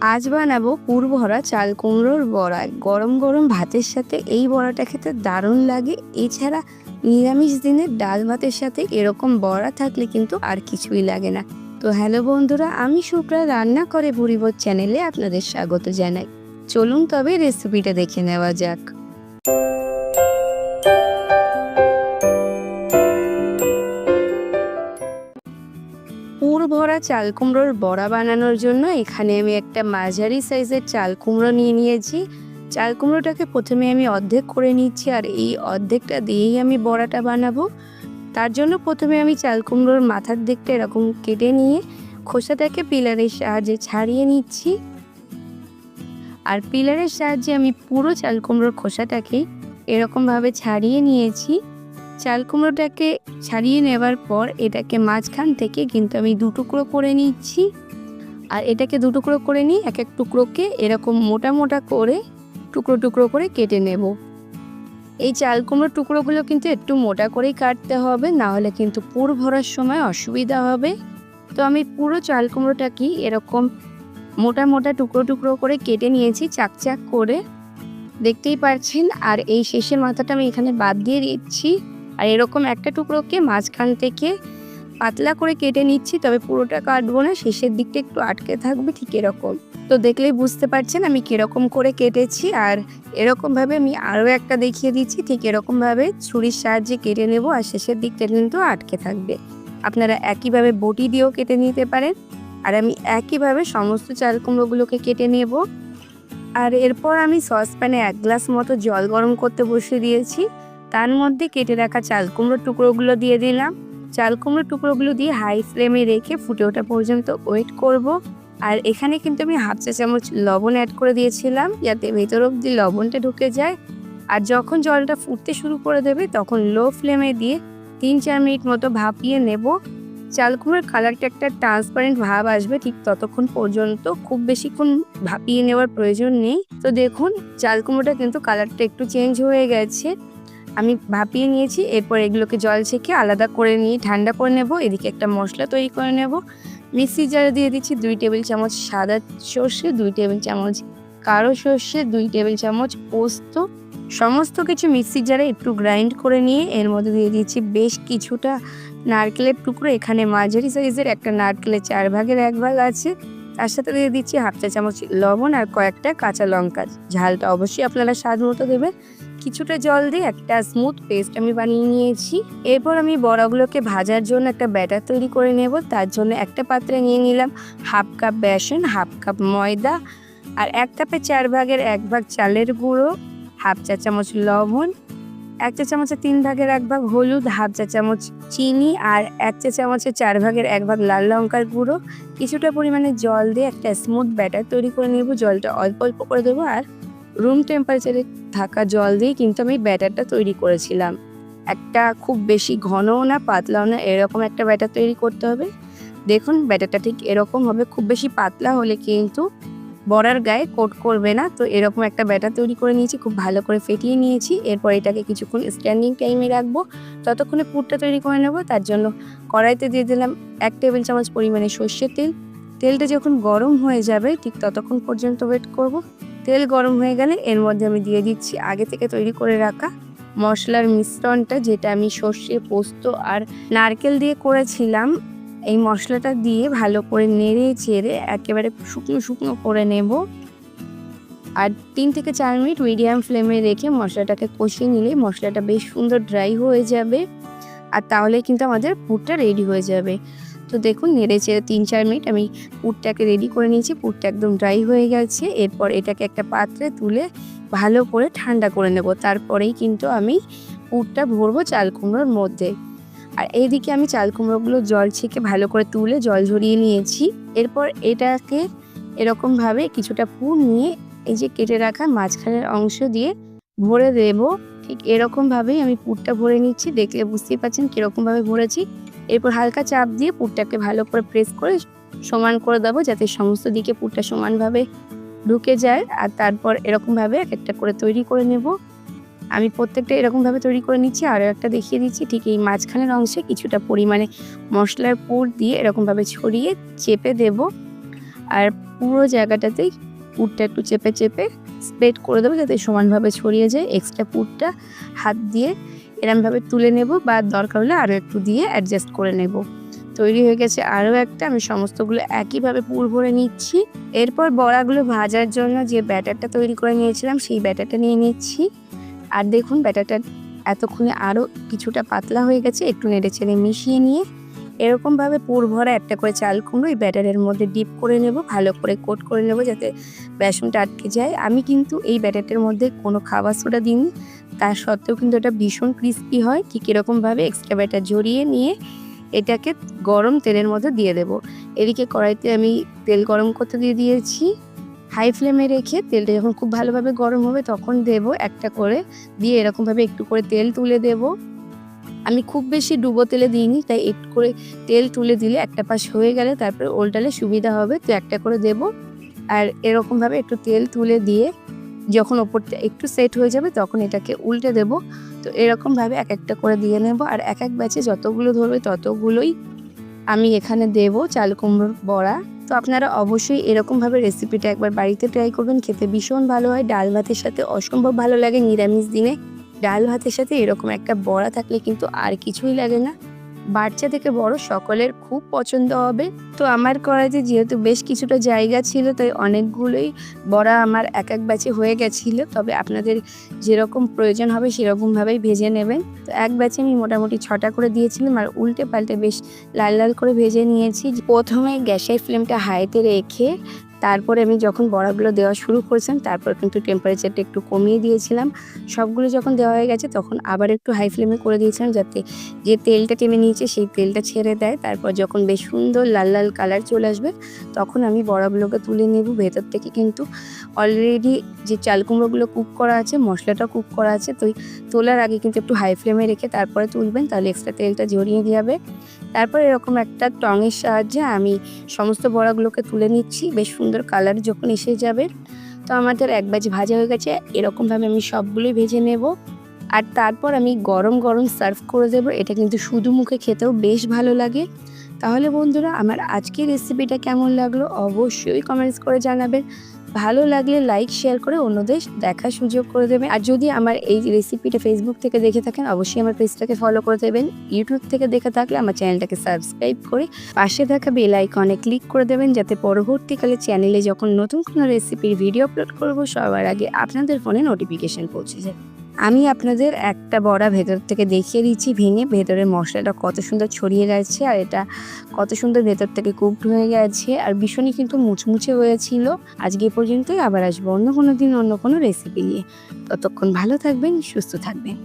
আজ বানাবো পুর ভরা চাল কুমড়োর বড়া। গরম গরম ভাতের সাথে এই বড়াটা খেতে দারুণ লাগে। এছাড়া নিরামিষ দিনে ডাল ভাতের সাথে এরকম বড়া থাকলে কিন্তু আর কিছুই লাগে না। তো হ্যালো বন্ধুরা, আমি শুক্রা রান্না করে বুড়িবোধ চ্যানেলে আপনাদের স্বাগত জানাই। চলুন তবে রেসিপিটা দেখে নেওয়া যাক। চাল কুমড়োর বড়া বানানোর জন্য এখানে আমি একটা মাঝারি সাইজের চাল কুমড়ো নিয়ে নিয়েছি। চাল কুমড়োটাকে প্রথমে আমি অর্ধেক করে নিচ্ছি আর এই অর্ধেকটা দিয়েই আমি বড়াটা বানাবো। তার জন্য প্রথমে আমি চাল কুমড়োর মাথার দিকটা এরকম কেটে নিয়ে খোসাটাকে পিলারের সাহায্যে ছাড়িয়ে নিচ্ছি। আর পিলারের সাহায্যে আমি পুরো চাল কুমড়োর খোসাটাকে এরকমভাবে ছাড়িয়ে নিয়েছি। চাল কুমড়োটাকে ছাড়িয়ে নেবার পর এটাকে মাঝখান থেকে কিন্তু আমি দু টুকরো করে নিচ্ছি। আর এটাকে দু টুকরো করে নিই এক এক টুকরোকে এরকম মোটা মোটা করে, টুকরো টুকরো করে কেটে নেব। এই চাল কুমড়োর টুকরোগুলো কিন্তু একটু মোটা করেই কাটতে হবে, না হলে কিন্তু পুর ভরার সময় অসুবিধা হবে। তো আমি পুরো চাল কুমড়োটাকে এরকম মোটা মোটা টুকরো টুকরো করে কেটে নিয়েছি চাকচাক করে। দেখতেই পাচ্ছেন আর এই শেষের মাথাটা আমি এখানে বাদ দিয়ে দিচ্ছি। আর এরকম একটা টুকরোকে মাঝখান থেকে পাতলা করে কেটে নিচ্ছি, তবে পুরোটা কাটবো না, শেষের দিকটা একটু আটকে থাকবে, ঠিক এরকম। তো দেখলেই বুঝতে পারছেন আমি কীরকম করে কেটেছি, আর এরকমভাবে আমি আরও একটা দেখিয়ে দিচ্ছি, ঠিক এরকমভাবে ছুরির সাহায্যে কেটে নেব, আর শেষের দিকটা কিন্তু আটকে থাকবে। আপনারা একইভাবে বটি দিয়েও কেটে নিতে পারেন, আর আমি একইভাবে সমস্ত চাল কুমড়োগুলোকে কেটে নেব। আর এরপর আমি সসপ্যানে এক গ্লাস মতো জল গরম করতে বসিয়ে দিয়েছি। তার মধ্যে কেটে রাখা চাল কুমড়োর টুকরোগুলো দিয়ে দিলাম। চাল কুমড়োর টুকরোগুলো দিয়ে হাই ফ্লেমে রেখে ফুটে ওঠা পর্যন্ত ওয়েট করব। আর এখানে কিন্তু আমি হাফ চা চামচ লবণ অ্যাড করে দিয়েছিলাম যাতে ভেতর অব্দি লবণটা ঢুকে যায়। আর যখন জলটা ফুটতে শুরু করে দেবে তখন লো ফ্লেমে দিয়ে তিন চার মিনিট মতো ভাপিয়ে নেব। চাল কুমড়োর কালারটা একটা ট্রান্সপারেন্ট ভাব আসবে ঠিক ততক্ষণ পর্যন্ত। খুব বেশিক্ষণ ভাপিয়ে নেওয়ার প্রয়োজন নেই। তো দেখুন, চাল কুমড়োটা কিন্তু কালারটা একটু চেঞ্জ হয়ে গেছে। আমি ভাপিয়ে নিয়েছি, এরপর এগুলোকে জল ছেঁকে আলাদা করে নিয়ে ঠান্ডা করে নেব। এদিকে একটা মশলা তৈরি করে নেব। মিক্সি জারে দিয়ে দিচ্ছি দুই টেবিল চামচ সাদা সর্ষে, দুই টেবিল চামচ কালো সর্ষে, দুই টেবিল চামচ পোস্ত। সমস্ত কিছু মিক্সি জারে একটু গ্রাইন্ড করে নিয়ে এর মধ্যে দিয়ে দিচ্ছি বেশ কিছুটা নারকেলের টুকরো। এখানে মাঝারি সাইজের একটা নারকেলের চার ভাগের এক ভাগ আছে। তার সাথে দিয়ে দিচ্ছি হাফ চা চামচ লবণ আর কয়েকটা কাঁচা লঙ্কা। ঝালটা অবশ্যই আপনারা স্বাদ মতো দেবেন। কিছুটা জল দিয়ে একটা স্মুথ পেস্ট আমি বানিয়ে নিয়েছি। এরপর আমি বড়াগুলোকে ভাজার জন্য একটা ব্যাটার তৈরি করে নেব। তার জন্য একটা পাত্রে নিয়ে নিলাম হাফ কাপ বেসন হাফ কাপ ময়দা আর এক কাপে চার ভাগের এক ভাগ চালের গুঁড়ো হাফ চা চামচ লবণ, এক চা চামচের তিন ভাগের এক ভাগ হলুদ হাফ চা চামচ চিনি আর এক চা চামচের চার ভাগের এক ভাগ লাল লঙ্কার গুঁড়ো। কিছুটা পরিমাণে জল দিয়ে একটা স্মুথ ব্যাটার তৈরি করে নেব। জলটা অল্প অল্প করে দেবো আর রুম টেম্পারেচারে থাকা জল দিয়ে কিন্তু আমি ব্যাটারটা তৈরি করেছিলাম। একটা খুব বেশি ঘনও না, পাতলাও না, এরকম একটা ব্যাটার তৈরি করতে হবে। দেখুন, ব্যাটারটা ঠিক এরকম হবে, খুব বেশি পাতলা হলে কিন্তু বড়ার গায়ে কোট করবে না। তো এরকম একটা ব্যাটার তৈরি করে নিয়েছি, খুব ভালো করে ফেটিয়ে নিয়েছি। এরপর এটাকে কিছুক্ষণ স্ট্যান্ডিং টাইমে রাখব। ততক্ষণে পুরটা তৈরি করে নেব। তার জন্য কড়াইতে দিয়ে দিলাম এক টেবিল চামচ পরিমাণে সর্ষের তেল। তেলটা যখন গরম হয়ে যাবে, ঠিক ততক্ষণ পর্যন্ত ওয়েট করব। তেল গরম হয়ে গেলে এর মধ্যে আমি দিয়ে দিচ্ছি আগে থেকে তৈরি করে রাখা মশলার মিশ্রণটা, যেটা আমি সর্ষে, পোস্ত আর নারকেল দিয়ে করেছিলাম। এই মশলাটা দিয়ে ভালো করে নেড়ে চেড়ে একেবারে শুকনো শুকনো করে নেব। আর তিন থেকে চার মিনিট মিডিয়াম ফ্লেমে রেখে মশলাটাকে কষিয়ে নিলে মশলাটা বেশ সুন্দর ড্রাই হয়ে যাবে। আর তাহলে কিন্তু আমাদের পুরটা রেডি হয়ে যাবে। তো দেখুন, নেড়ে চেড়ে তিন চার মিনিট আমি পুরটাকে রেডি করে নিয়েছি। পুরটা একদম ড্রাই হয়ে গেছে। এরপর এটাকে একটা পাত্রে তুলে ভালো করে ঠান্ডা করে নেব। তারপরেই কিন্তু আমি পুরটা ভরবো চাল কুমড়োর মধ্যে। আর এইদিকে আমি চাল কুমড়োগুলো জল ছেঁকে ভালো করে তুলে জল ঝরিয়ে নিয়েছি। এরপর এটাকে এরকমভাবে কিছুটা পুর নিয়ে এই যে কেটে রাখা মাঝখানের অংশ দিয়ে ভরে দেব। ঠিক এরকমভাবেই আমি পুরটা ভরে নিচ্ছি। দেখলে বুঝতেই পারছেন কীরকমভাবে ভরেছি। এরপর হালকা চাপ দিয়ে পুরটাকে ভালো করে প্রেস করে সমান করে দেবো যাতে সমস্ত দিকে পুরটা সমানভাবে ঢুকে যায়। আর তারপর এরকমভাবে এক একটা করে তৈরি করে নেব। আমি প্রত্যেকটা এরকমভাবে তৈরি করে নিচ্ছি, আরও একটা দেখিয়ে দিচ্ছি। ঠিক এই মাঝখানের অংশে কিছুটা পরিমাণে মশলার পুর দিয়ে এরকমভাবে ছড়িয়ে চেপে দেব। আর পুরো জায়গাটাতেই পুরটা একটু চেপে চেপে স্প্রেড করে দেবো যাতে সমানভাবে ছড়িয়ে যায়। এক্সট্রা পুরটা হাত দিয়ে এরমভাবে তুলে নেব বা দরকার হলে আরও একটু দিয়ে অ্যাডজাস্ট করে নেব। তৈরি হয়ে গেছে আরও একটা, আমি সমস্তগুলো একইভাবে পুর ভরে নিচ্ছি। এরপর বড়াগুলো ভাজার জন্য যে ব্যাটারটা তৈরি করে নিয়েছিলাম, সেই ব্যাটারটা নিয়ে নিচ্ছি। আর দেখুন ব্যাটারটা এতক্ষণে আরও কিছুটা পাতলা হয়ে গেছে, একটু নেড়ে চেড়ে মিশিয়ে নিয়ে এরকমভাবে পুর ভরা একটা করে চাল কুমড়ো এই ব্যাটারের মধ্যে ডিপ করে নেব, ভালো করে কোট করে নেব যাতে বেসনটা আটকে যায়। আমি কিন্তু এই ব্যাটারটার মধ্যে কোনো খাবার সোডা দিইনি। তার সত্ত্বেও কিন্তু এটা ভীষণ ক্রিস্পি হয়। ঠিক এরকমভাবে এক্সট্রা ব্যাটার জড়িয়ে নিয়ে এটাকে গরম তেলের মধ্যে দিয়ে দেব। এদিকে কড়াইতে আমি তেল গরম করতে দিয়ে দিয়েছি। হাই ফ্লেমে রেখে তেলটা যখন খুব ভালোভাবে গরম হবে তখন দেব একটা করে। দিয়ে এরকমভাবে একটু করে তেল তুলে দেব। আমি খুব বেশি ডুবো তেলে দিইনি, তাই একটু করে তেল তুলে দিলে একটা পাশ হয়ে গেলে তারপরে ওলটালে সুবিধা হবে। তো একটা করে দেব। আর এরকমভাবে একটু তেল তুলে দিয়ে যখন ওপরটা একটু সেট হয়ে যাবে তখন এটাকে উল্টে দেব। তো এরকমভাবে এক একটা করে দিয়ে নেব। আর এক এক ব্যাচে যতগুলো ধরবে ততগুলোই আমি এখানে দেব চাল, কুমড়োর বড়া। তো আপনারা অবশ্যই এরকমভাবে রেসিপিটা একবার বাড়িতে ট্রাই করবেন। খেতে ভীষণ ভালো হয়। ডাল ভাতের সাথে অসম্ভব ভালো লাগে নিরামিষ দিনে। ডাল ভাতের সাথে এরকম একটা বড়া থাকলে কিন্তু আর কিছুই লাগে না। বাচ্চা থেকে বড় সকলের খুব পছন্দ হবে। তো আমার কড়াইতে যেহেতু বেশ কিছুটা জায়গা ছিল, তাই অনেকগুলোই বড়া আমার এক এক ব্যাচে হয়ে গেছিল। তবে আপনাদের যেরকম প্রয়োজন হবে সেরকমভাবেই ভেজে নেবেন। তো এক ব্যাচে আমি মোটামুটি ছটা করে দিয়েছিলাম আর উল্টে পাল্টে বেশ লাল লাল করে ভেজে নিয়েছি। প্রথমে গ্যাসের ফ্লেমটা হাইতে রেখে তারপরে আমি যখন বড়াগুলো দেওয়া শুরু করেছিলাম, তারপর কিন্তু টেম্পারেচারটা একটু কমিয়ে দিয়েছিলাম। সবগুলো যখন দেওয়া হয়ে গেছে, তখন আবার একটু হাই ফ্লেমে করে দিয়েছিলাম যাতে যে তেলটা টেনে নিয়েছে, সেই তেলটা ছেড়ে দেয়। তারপর যখন বেশ সুন্দর লাল লাল কালার চলে আসবে, তখন আমি বড়াগুলোকে তুলে নেব। ভেতর থেকে কিন্তু অলরেডি যে চাল কুমড়োগুলো কুক করা আছে মশলাটা কুক করা আছে, তো তোলার আগে কিন্তু একটু হাই ফ্লেমে রেখে তারপরে তুলবেন, তাহলে এক্সট্রা তেলটা জড়িয়ে যাবে। তারপর এরকম একটা টঙের সাহায্যে আমি সমস্ত বড়াগুলোকে তুলে নিচ্ছি। বেশ কালার যখন এসে যাবে, তো আমাদের এক বাজি ভাজা হয়ে গেছে। এরকমভাবে আমি সবগুলোই ভেজে নেব। আর তারপর আমি গরম গরম সার্ভ করে দেবো। এটা কিন্তু শুধু মুখে খেতেও বেশ ভালো লাগে। তাহলে বন্ধুরা, আমার আজকের রেসিপিটা কেমন লাগল অবশ্যই কমেন্টস করে জানাবেন। ভালো লাগলে লাইক শেয়ার করে অন্যদের দেখার সুযোগ করে দেবেন আর যদি আমার এই রেসিপিটা ফেসবুক থেকে দেখে থাকেন, অবশ্যই আমার পেজটাকে ফলো করে দেবেন। ইউটিউব থেকে দেখে থাকলে আমার চ্যানেলটাকে সাবস্ক্রাইব করে পাশে থাকা বেল আইকনে ক্লিক করে দেবেন, যাতে পরবর্তীকালে চ্যানেলে যখন নতুন কোনো রেসিপির ভিডিও আপলোড করব, সবার আগে আপনাদের ফোনে নোটিফিকেশান পৌঁছে যায়। আমি আপনাদের একটা বড়া ভেতর থেকে দেখিয়ে দিচ্ছি, ভেঙে ভেতরের মশলাটা কত সুন্দর ছড়িয়ে গেছে আর এটা কত সুন্দর ভেতর থেকে কুকড হয়ে গেছে আর ভীষণই কিন্তু মুচমুচে হয়েছিল। আজকে পর্যন্তই, আবার আসব অন্য কোনো দিন, অন্য কোনো রেসিপি নিয়ে। ততক্ষণ ভালো থাকবেন, সুস্থ থাকবেন।